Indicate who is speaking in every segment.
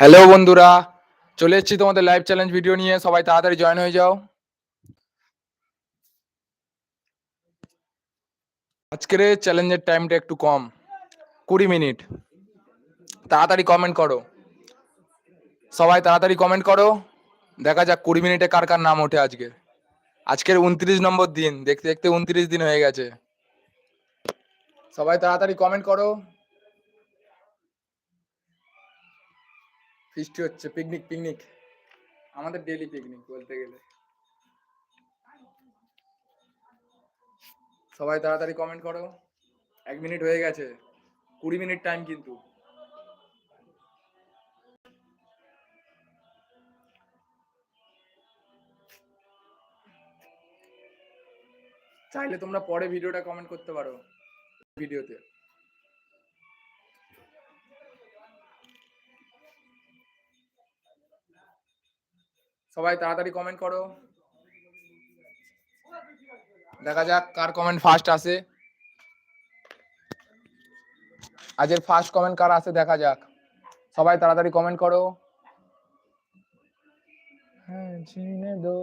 Speaker 1: Hello বন্ধুরা। চলে এসেছি তোমাদের লাইভ চ্যালেঞ্জ ভিডিও নিয়ে। সবাই তাড়াতাড়ি জয়েন হয়ে যাও। আজকের চ্যালেঞ্জের টাইমটা একটু কম। কুড়ি মিনিট। তাড়াতাড়ি কমেন্ট করো। সবাই তাড়াতাড়ি কমেন্ট করো। দেখা যাক কুড়ি মিনিটে কার কার নাম ওঠে আজকে। আজকের উনত্রিশ নম্বর দিন। দেখতে দেখতে উনত্রিশ দিন হয়ে গেছে। সবাই তাড়াতাড়ি কমেন্ট করো। ফিস্টি হচ্ছে পিকনিক পিকনিক আমাদের ডেলি পিকনিক বলতে গেলে। সবাই তাড়াতাড়ি কমেন্ট করো। এক মিনিট হয়ে গেছে। কুড়ি মিনিট টাইম কিন্তু। চাইলে তোমরা পরে ভিডিওটা কমেন্ট করতে পারো। ভিডিওতে সবাই তাড়াতাড়ি কমেন্ট করো দেখা যাক কার কমেন্ট ফার্স্ট আসে আজের ফার্স্ট কমেন্ট কার আসে দেখা যাক সবাই তাড়াতাড়ি কমেন্ট করো হ্যাঁ জিনে দো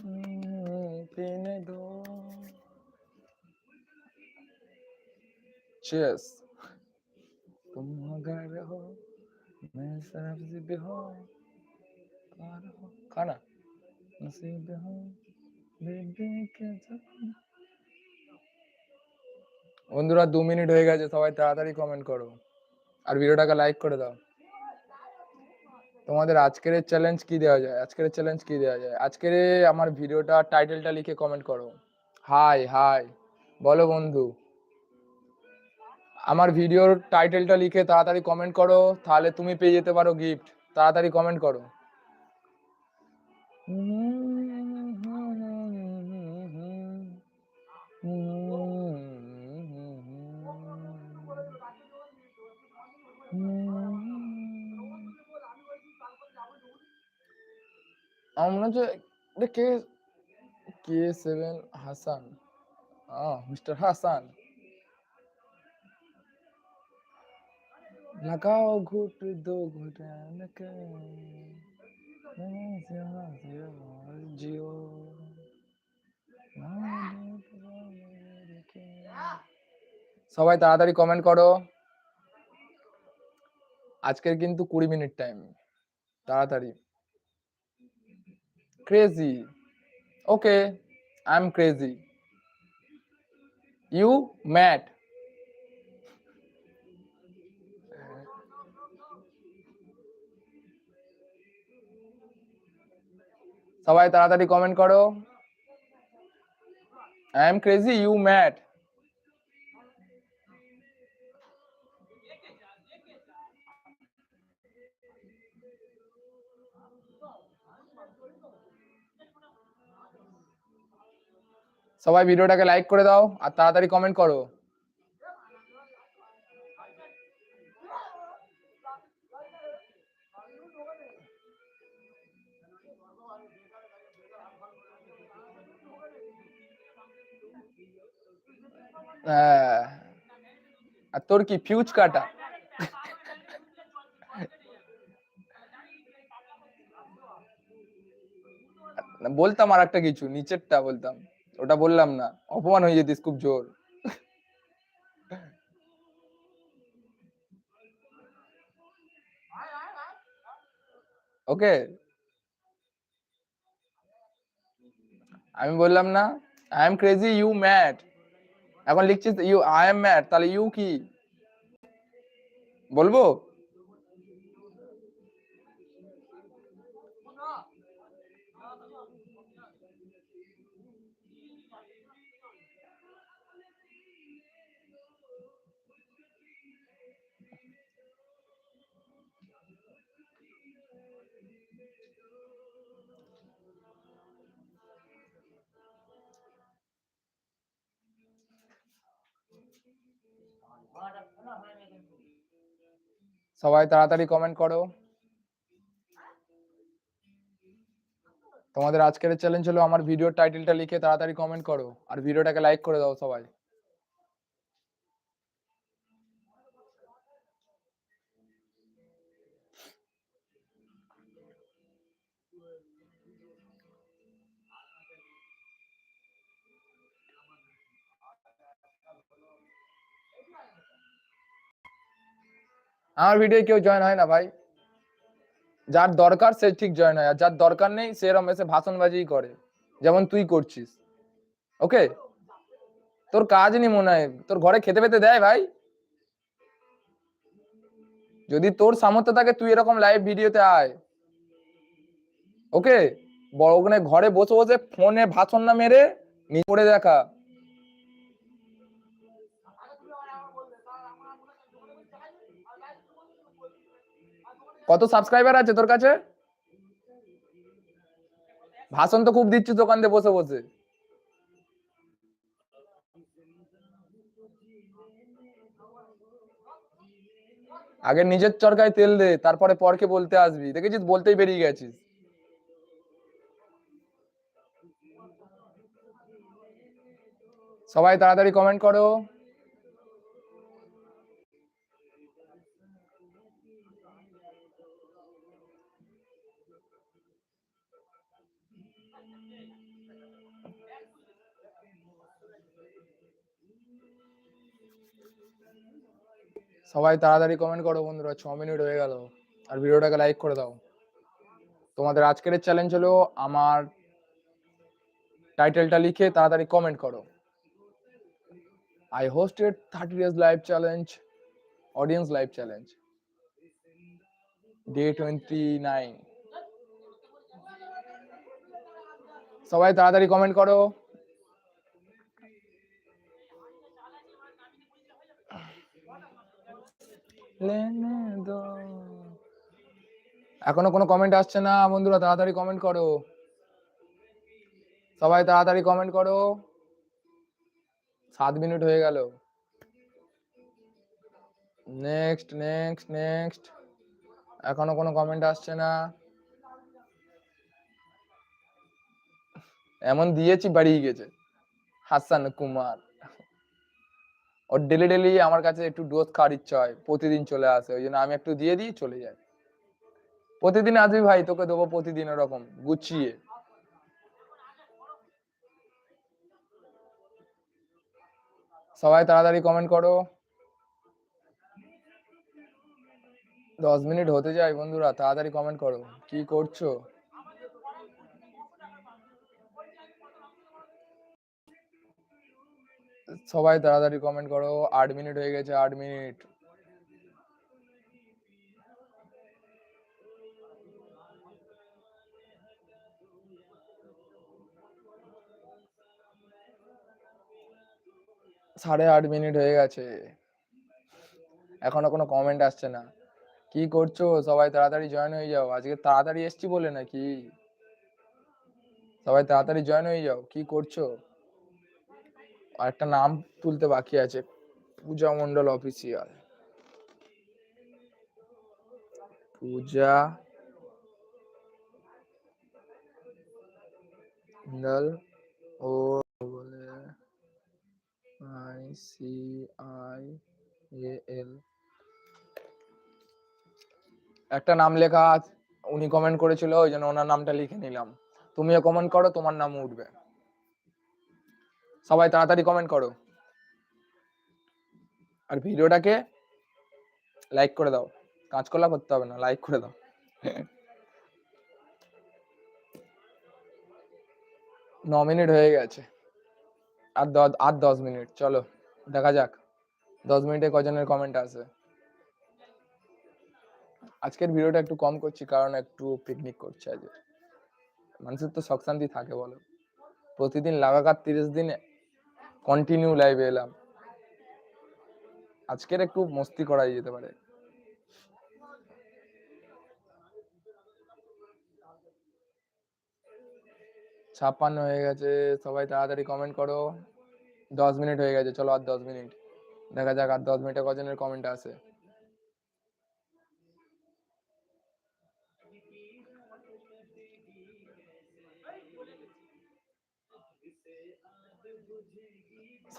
Speaker 1: হুম, পিনে দো Cheers. तुम अगर हो मैं सब्ज हो বন্ধুরা, দু মিনিট হয়ে গেছে, সবাই তাড়াতাড়ি কমেন্ট করো। আর ভিডিওটাকে লাইক করে দাও। তোমাদের আজকের চ্যালেঞ্জ কি দেওয়া যায়? আজকের চ্যালেঞ্জ কি দেওয়া যায়? আজকের আমার ভিডিওটা টাইটেলটা লিখে কমেন্ট করো। হাই হাই বলো বন্ধু। আমার ভিডিওর টাইটেলটা লিখে তাড়াতাড়ি কমেন্ট করো, তাহলে তুমি পেয়ে যেতে পারো গিফট তাড়াতাড়ি কমেন্ট করো। আমরা যে কে? কে সেভেন? হাসান। মিস্টার হাসান। লাগাও ঘুট দো ঘুটা জিও সবাই তাড়াতাড়ি কমেন্ট করো। আজকের কিন্তু কুড়ি মিনিট টাইম তাড়াতাড়ি। Crazy okay I am crazy you mad সবাই তাড়াতাড়ি কমেন্ট করো। I am crazy you mad সবাই ভিডিওটাকে লাইক করে দাও আর তাড়াতাড়ি কমেন্ট করো। হ্যাঁ। আর তোর কি ফিউজ কাটা? বলতাম আর একটা কিছু, নিচেরটা বলতাম। ওটা বললাম না, অপমান হয়ে যেতিস খুব জোর। ওকে? আমি বললাম না I am crazy you mad এখন লিখছিস ইউ আই এম ম্যাড তাহলে ইউ কি? বলব? সবাই তাড়াতাড়ি কমেন্ট করো। তোমাদের আজকের চ্যালেঞ্জ হলো আমার ভিডিওর টাইটেলটা লিখে তাড়াতাড়ি কমেন্ট করো। আর ভিডিওটাকে লাইক করে দাও সবাই। আমার ভিডিও কেউ জয়েন হয় না ভাই। যার দরকার সে ঠিক জয়েন হয়, আর যার দরকার নেই সে এরম এসে ভাষণবাজি করে, যেমন তুই করছিস। ওকে তোর কাজ নেই মনে হয়, তোর ঘরে খেতে পেতে দেয় ভাই। যদি তোর সামর্থ্য থাকে, তুই এরকম লাইভ ভিডিওতে আয়। ওকে বড় ঘরে বসে বসে ফোনে ভাষণ না মেরে পড়ে দেখা। কত সাবস্ক্রাইবার আছে তোর কাছে? ভাষণ তো খুব দিচ্ছিস দোকান দিয়ে বসে বসে। আগে নিজের চরকায় তেল দে, তারপরে পরকে বলতে আসবি। দেখেছিস? বলতেই বেরিয়ে গেছিস। সবাই তাড়াতাড়ি কমেন্ট করো। সবাই তাড়াতাড়ি কমেন্ট করো বন্ধুরা, ছ মিনিট হয়ে গেল। আর ভিডিওটাকে লাইক করে দাও। তোমাদের আজকের চ্যালেঞ্জ হলো আমার টাইটেলটা লিখে তাড়াতাড়ি কমেন্ট করো। I hosted thirty days live challenge audience live challenge day twenty nine সবাই তাড়াতাড়ি কমেন্ট করো। এখনও কোনো কমেন্ট আসছে না, বন্ধুরা তাড়াতাড়ি কমেন্ট করো। সবাই তাড়াতাড়ি কমেন্ট করো। সাত মিনিট হয়ে গেল। নেক্সট নেক্সট নেক্সট এখনও কোনো কমেন্ট আসছে না। এমন দিয়েছি, বাড়িয়ে গেছে। হাসান কুমার। ওর ডেলি ডেলি আমার কাছে একটু ডোজ খাওয়ার ইচ্ছা হয়। প্রতিদিন চলে আসে, ওই জন্য আমি একটু দিয়ে দিই, চলে যাই প্রতিদিন আসবি ভাই, তোকে দেবো প্রতিদিন ওরকম, গুছিয়ে। সবাই তাড়াতাড়ি কমেন্ট করো। দশ মিনিট হতে যায় বন্ধুরা, তাড়াতাড়ি কমেন্ট করো। কি করছ? সবাই তাড়াতাড়ি কমেন্ট করো। আট মিনিট হয়ে গেছে, আট মিনিট সাড়ে আট মিনিট হয়ে গেছে। এখনও কোনো কমেন্ট আসছে না। কি করছ? সবাই তাড়াতাড়ি জয়েন হয়ে যাও। আজকে তাড়াতাড়ি এসছি বলে নাকি? সবাই তাড়াতাড়ি জয়েন হয়ে যাও। কি করছ? আর একটা নাম তুলতে বাকি আছে, পূজা মন্ডল অফিসিয়াল পূজা মন্ডল ও বলে আই সি আই এল। একটা নাম লেখা উনি কমেন্ট করেছিল, ওই জন্য ওনার নামটা লিখে নিলাম। তুমিও কমেন্ট করো, তোমার নাম উঠবে। সবাই তাড়াতাড়ি কমেন্ট করো। আর ভিডিওটাকে লাইক করে দাও। কাঁচকলা করতে হবে না লাইক করে দাও। ন মিনিট হয়ে গেছে। আর দশ আর দশ মিনিট চলো, দেখা যাক। দশ মিনিটে কজনের কমেন্ট আসে। আজকের ভিডিওটা একটু কম করছি, কারণ একটু পিকনিক করছি আজ মানুষের তো শখ শান্তি থাকে বলো। প্রতিদিন লাগাতার তিরিশ দিন কন্টিনিউ লাইভে এলাম। আজকের একটু মস্তি করাই যেতে পারে। ছাপ্পান্ন হয়ে গেছে, সবাই তাড়াতাড়ি কমেন্ট করো। দশ মিনিট হয়ে গেছে, চলো আর দশ মিনিট দেখা যাক আর দশ মিনিটে কজনের কমেন্ট আসে।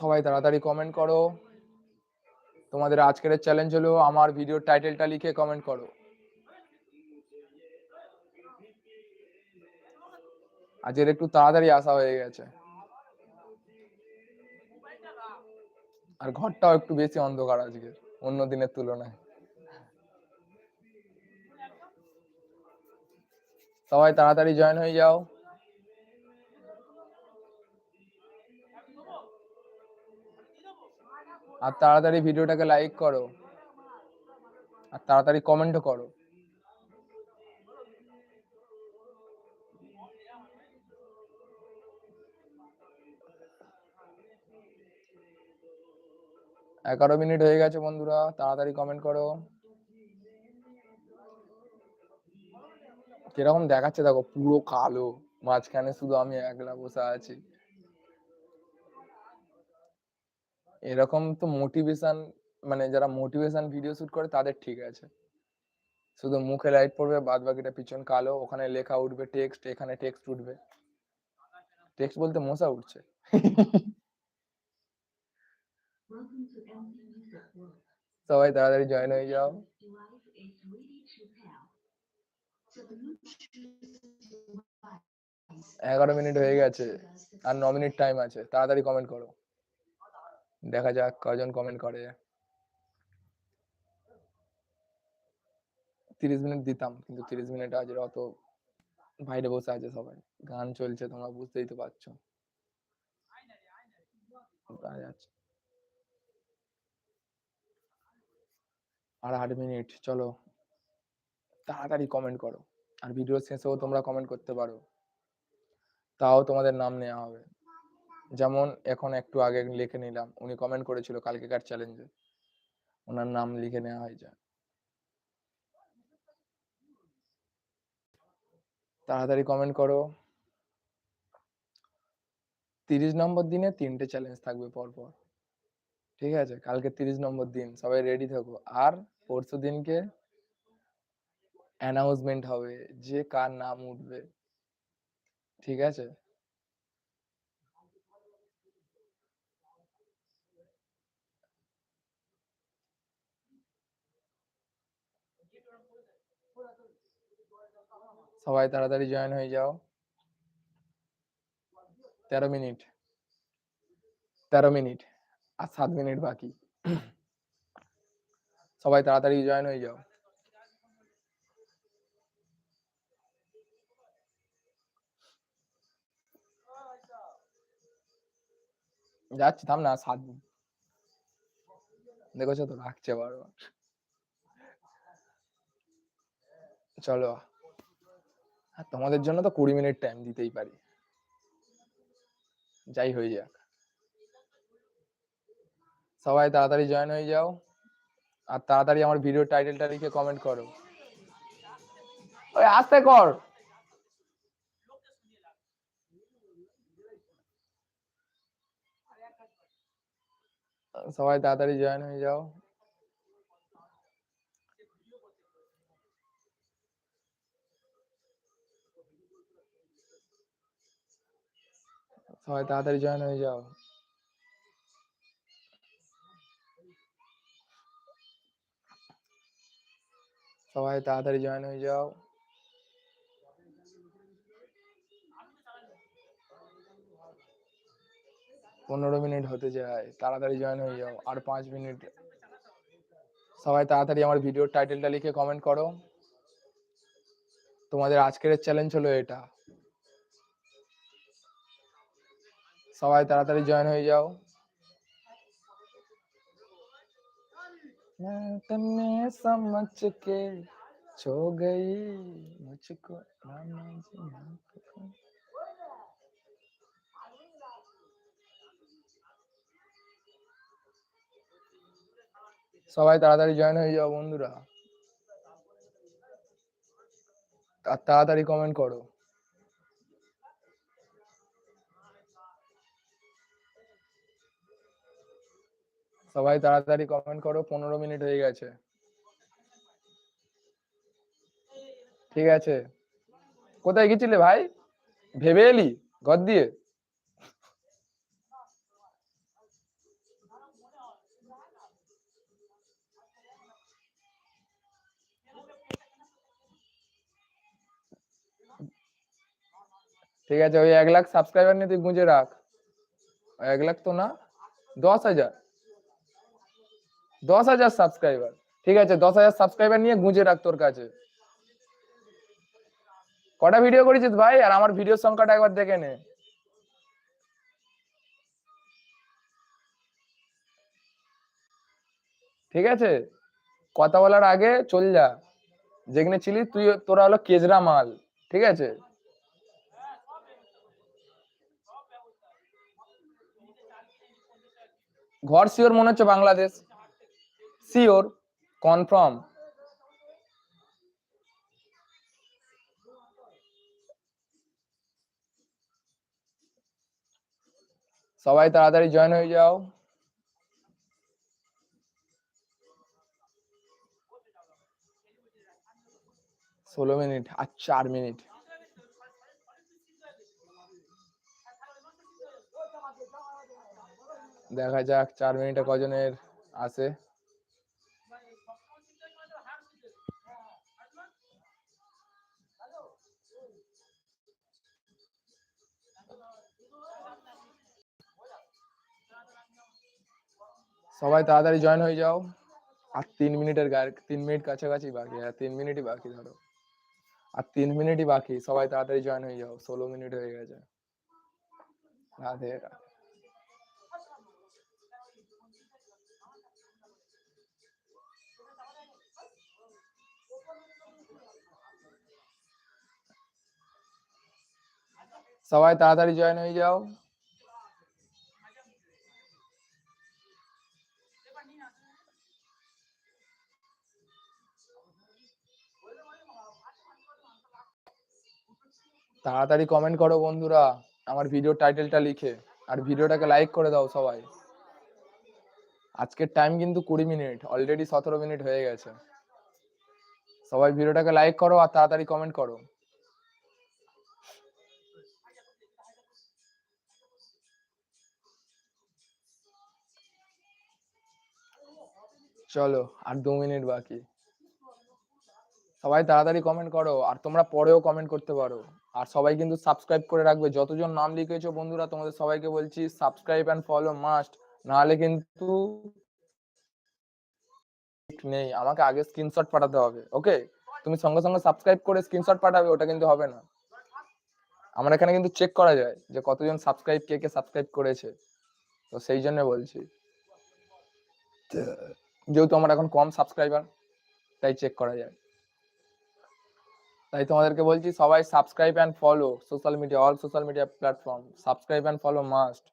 Speaker 1: সবাই তাড়াতাড়ি কমেন্ট করো। তোমাদের আজকের চ্যালেঞ্জ হলো আমার ভিডিওর টাইটেলটা লিখে কমেন্ট করো। আজকের একটু তাড়াতাড়ি আসা হয়ে গেছে। আর ঘরটাও একটু বেশি অন্ধকার আজকে, অন্য দিনের তুলনায়। সবাই তাড়াতাড়ি জয়েন হয়ে যাও। আর তাড়াতাড়ি ভিডিওটাকে লাইক করো। আর তাড়াতাড়ি কমেন্টও করো। এগারো মিনিট হয়ে গেছে বন্ধুরা, তাড়াতাড়ি কমেন্ট করো। কীরকম দেখাচ্ছে দেখো, পুরো কালো। মাঝখানে শুধু আমি একলা বসে আছি। এরকম তো মোটিভেশন মানে যারা মোটিভেশন ভিডিও শুট করে তাদের ঠিক আছে। শুধু মুখে লাইট পড়বে বাদ বাকিটা পিছন কালো, ওখানে লেখা উঠবে টেক্সট এখানে টেক্সট উঠবে। টেক্সট বলতে মশা উঠছে। সবাই তাড়াতাড়ি জয়েন হয়ে যাও। এগারো মিনিট হয়ে গেছে, আর ন মিনিট টাইম আছে। তাড়াতাড়ি কমেন্ট করো। দেখা যাক কজন কমেন্ট করে। তিরিশ মিনিট দিতাম, কিন্তু তিরিশ মিনিট আজ অত বাইরে বসে আছে সবাই গান চলছে, তোমরা বুঝতেই তো পারছ। আর আট মিনিট, চলো। তাড়াতাড়ি কমেন্ট করো। আর ভিডিও শেষেও তোমরা কমেন্ট করতে পারো। তাও তোমাদের নাম নেওয়া হবে। যেমন এখন একটু আগে লিখে নিলাম, উনি কমেন্ট করেছিল কালকেকার চ্যালেঞ্জে ওনার নাম লিখে নেওয়া হয়ে যায় তাড়াতাড়ি কমেন্ট করো। তিরিশ নম্বর দিনে তিনটে চ্যালেঞ্জ থাকবে পরপর। ঠিক আছে? কালকে তিরিশ নম্বর দিন, সবাই রেডি থাকো। আর পরশু দিনকে অ্যানাউন্সমেন্ট হবে যে কার নাম উঠবে। ঠিক আছে? সবাই তাড়াতাড়ি জয়েন হয়ে যাও। তেরো মিনিট। তেরো মিনিট আর সাত মিনিট বাকি। সবাই তাড়াতাড়ি জয়েন হয়ে যাও। যাচ্ছি, থাম না, সাত দেখেছ তো, রাখছে বারবার। চলো। আর তোমাদের জন্য তো কুড়ি মিনিট টাইম দিতেই পারি। যাই হয়ে যাক। সবাই তাড়াতাড়ি জয়েন হয়ে যাও। আর তাড়াতাড়ি আমার ভিডিও টাইটেলটা লিখে কমেন্ট করো। ওই আস্তে কর। সবাই তাড়াতাড়ি জয়েন হয়ে যাও। সবাই তাড়াতাড়ি জয়েন হয়ে যাও। সবাই তাড়াতাড়ি জয়েন হয়ে যাও। পনেরো মিনিট হতে যায়, তাড়াতাড়ি জয়েন হয়ে যাও, আর পাঁচ মিনিট। সবাই তাড়াতাড়ি আমার ভিডিওর টাইটেলটা লিখে কমেন্ট করো। তোমাদের আজকের চ্যালেঞ্জ হলো এটা। সবাই তাড়াতাড়ি জয়েন হয়ে যাও मैं तन्ने समझ के छो गई मुझको रामा जी आपको। সবাই তাড়াতাড়ি জয়েন হয়ে যাও বন্ধুরা আর তাড়াতাড়ি কমেন্ট করো সবাই তাড়াতাড়ি কমেন্ট করো, পনেরো মিনিট হয়ে গেছে। ঠিক আছে। কোথায় গেছিলে ভাই? ভেবে এলি? ঘর দিয়ে? ঠিক আছে, ওই এক লাখ সাবস্ক্রাইবার নিয়ে তুই গুঁজে রাখ। এক লাখ তো না, দশ হাজার। দশ হাজার সাবস্ক্রাইবার ঠিক আছে, দশ হাজার সাবস্ক্রাইবার নিয়ে গুঁজে রাখ তোর কাছে। কটা ভিডিও করেছিস ভাই? আর আমার ভিডিওর সংখ্যাটা একবার দেখে নে। ঠিক আছে? কথা বলার আগে চল যা। যেখানে ছিলি, তুই তোরা হলো কেজরা মাল। ঠিক আছে? ঘর শিওর মনে হচ্ছে বাংলাদেশ। Sure confirm. সবাই তাড়াতাড়ি জয়েন হয়ে যাও। ষোলো মিনিট আর চার মিনিট। দেখা যাক চার মিনিটে কজনের আসে সবাই তাড়াতাড়ি জয়েন হয়ে যাও। আর তিন মিনিটের গায়ে তিন মিনিট কাছাকাছি বাকি হ্যাঁ তিন মিনিটই বাকি, ধরো। আর তিন মিনিটই বাকি, সবাই তাড়াতাড়ি জয়েন হয়ে যাও, ষোলো মিনিট হয়ে গেছে। রাধে সবাই তাড়াতাড়ি জয়েন হয়ে যাও। তাড়াতাড়ি কমেন্ট করো বন্ধুরা, আমার ভিডিও টাইটেলটা লিখে, আর ভিডিওটাকে লাইক করে দাও সবাই। আজকের টাইম কিন্তু কুড়ি মিনিট অলরেডি সতেরো মিনিট হয়ে গেছে। সবাই ভিডিওটাকে লাইক করো আর তাড়াতাড়ি কমেন্ট করো। চলো, আর দু মিনিট বাকি। সবাই তাড়াতাড়ি কমেন্ট করো, আর তোমরা পরেও কমেন্ট করতে পারো। আর সবাই কিন্তু সাবস্ক্রাইব করে রাখবে। যতজন নাম লিখেছো বন্ধুরা, তোমাদের সবাইকে বলছি সাবস্ক্রাইব অ্যান্ড ফলো মাস্ট নাহলে কিন্তু নেই। আমাকে আগে স্ক্রিনশট পাঠাতে হবে ওকে তুমি সঙ্গে সঙ্গে সাবস্ক্রাইব করে স্ক্রিনশট পাঠাবে, ওটা কিন্তু হবে না। আমার এখানে কিন্তু চেক করা যায় যে কতজন সাবস্ক্রাইব কে কে সাবস্ক্রাইব করেছে। তো সেই জন্য বলছি। যেহেতু আমার এখন কম সাবস্ক্রাইবার তাই চেক করা যায়। তাই তোমাদেরকে বলছি, সবাই subscribe and follow social media all social media platform subscribe and follow must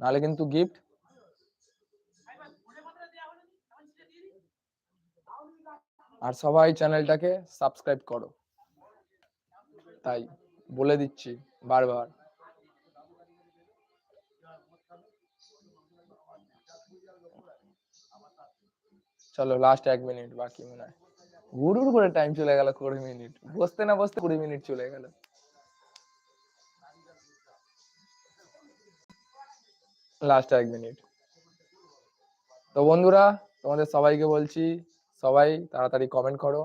Speaker 1: নাহলে কিন্তু গিফট আর সবাই চ্যানেলটাকে সাবস্ক্রাইব করো। তাই বলে দিচ্ছি বারবার। চলো লাস্ট এক মিনিট বাকি মনে হয়। হুড় করে টাইম চলে গেল কুড়ি মিনিট বসতে না বসতে কুড়ি মিনিট চলে গেল। লাস্ট এক মিনিট তো বন্ধুরা, তোমাদের সবাইকে বলছি, সবাই তাড়াতাড়ি কমেন্ট করো।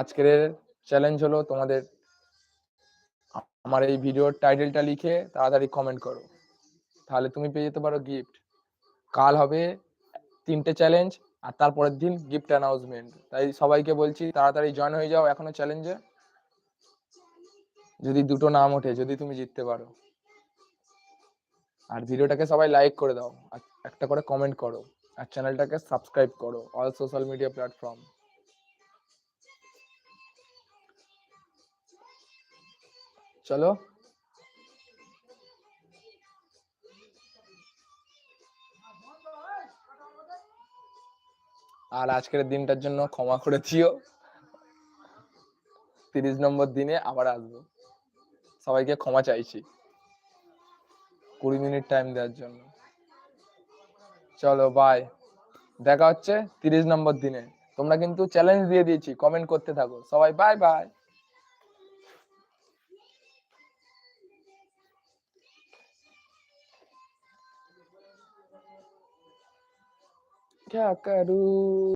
Speaker 1: আজকের চ্যালেঞ্জ হলো তোমাদের আমার এই ভিডিওর টাইটেলটা লিখে তাড়াতাড়ি কমেন্ট করো। তাহলে তুমি পেয়ে যেতে পারো গিফট কাল হবে তিনটে চ্যালেঞ্জ আর তারপরের দিন গিফট অ্যানাউন্সমেন্ট তাই সবাইকে বলছি, তাড়াতাড়ি জয়েন হয়ে যাও এখনও চ্যালেঞ্জে যদি দুটো নাম ওঠে, যদি তুমি জিততে পারো। আর ভিডিওটাকে সবাই লাইক করে দাও। আর একটা করে কমেন্ট করো। আর চ্যানেলটাকে সাবস্ক্রাইব করো অল সোশ্যাল মিডিয়া প্ল্যাটফর্ম চলো। আর আজকের দিনটার জন্য ক্ষমা করে দিও। তিরিশ নম্বর দিনে আবার আসব। সবাইকে ক্ষমা চাইছি। কুড়ি মিনিট টাইম দেওয়ার জন্য। চলো বাই দেখা হচ্ছে তিরিশ নম্বর দিনে। তোমরা কিন্তু চ্যালেঞ্জ দিয়ে দিয়েছি। কমেন্ট করতে থাকো। সবাই বাই বাই Kakadu.